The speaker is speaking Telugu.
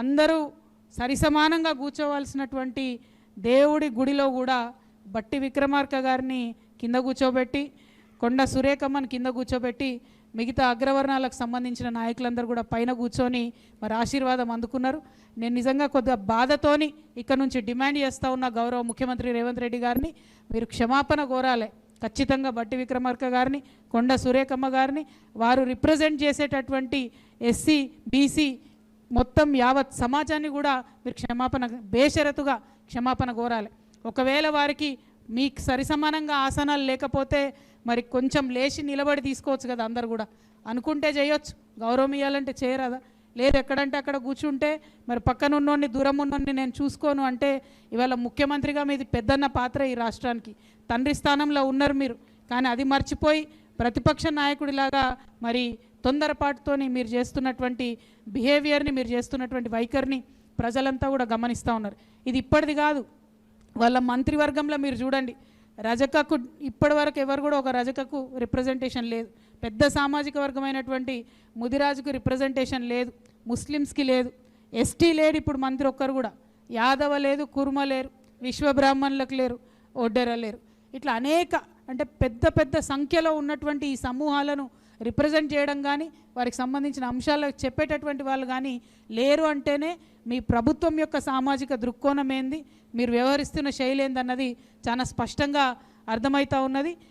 అందరూ సరిసమానంగా కూర్చోవలసినటువంటి దేవుడి గుడిలో కూడా బట్టి విక్రమార్క గారిని కింద కూర్చోబెట్టి కొండ సురేఖమ్మని కింద కూర్చోబెట్టి మిగతా అగ్రవర్ణాలకు సంబంధించిన నాయకులందరూ కూడా పైన కూర్చొని మరి ఆశీర్వాదం అందుకున్నారు. నేను నిజంగా కొద్దిగా బాధతోని ఇక్కడ నుంచి డిమాండ్ చేస్తూ ఉన్న గౌరవ ముఖ్యమంత్రి రేవంత్ రెడ్డి గారిని మీరు క్షమాపణ కోరాలి. ఖచ్చితంగా బట్టి విక్రమార్క గారిని కొండ సురేఖమ్మ గారిని వారు రిప్రజెంట్ చేసేటటువంటి ఎస్సీ బీసీ మొత్తం యావత్ సమాజాన్ని కూడా మీరు క్షమాపణ బేషరతుగా క్షమాపణ కోరాలి. ఒకవేళ వారికి మీకు సరిసమానంగా ఆసనాలు లేకపోతే మరి కొంచెం లేచి నిలబడి తీసుకోవచ్చు కదా అందరు కూడా. అనుకుంటే చేయొచ్చు. గౌరవం ఇవ్వాలంటే చేయరాదా. లేదు ఎక్కడంటే అక్కడ కూర్చుంటే మరి పక్కన ఉన్నోడిని దూరం ఉన్నోడిని నేను చూసుకోను అంటే ఇవాళ ముఖ్యమంత్రిగా మీది పెద్దన్న పాత్ర ఈ రాష్ట్రానికి. తండ్రి స్థానంలో ఉన్నారు మీరు. కానీ అది మర్చిపోయి ప్రతిపక్ష నాయకుడిలాగా మరి తొందరపాటుతోని మీరు చేస్తున్నటువంటి బిహేవియర్ని మీరు చేస్తున్నటువంటి వైఖరిని ప్రజలంతా కూడా గమనిస్తూ ఉన్నారు. ఇది ఇప్పటిది కాదు. వాళ్ళ మంత్రివర్గంలో మీరు చూడండి. రజకకు ఇప్పటి వరకు ఎవరు కూడా ఒక రజకకు రిప్రజెంటేషన్ లేదు. పెద్ద సామాజిక వర్గమైనటువంటి ముదిరాజుకు రిప్రజెంటేషన్ లేదు. ముస్లిమ్స్కి లేదు. ఎస్టీ లేడు ఇప్పుడు మంత్రి ఒక్కరు కూడా. యాదవ లేదు కుర్మ లేరు విశ్వబ్రాహ్మణులకు లేరు ఒడ్డెర లేరు. ఇట్లా అనేక అంటే పెద్ద పెద్ద సంఖ్యలో ఉన్నటువంటి ఈ సమూహాలను రిప్రజెంట్ చేయడం కానీ వారికి సంబంధించిన అంశాలు చెప్పేటటువంటి వాళ్ళు కానీ లేరు అంటేనే మీ ప్రభుత్వం యొక్క సామాజిక దృక్కోణం ఏంది మీరు వ్యవహరిస్తున్న శైలి ఏందన్నది చాలా స్పష్టంగా అర్థమవుతూ ఉన్నది.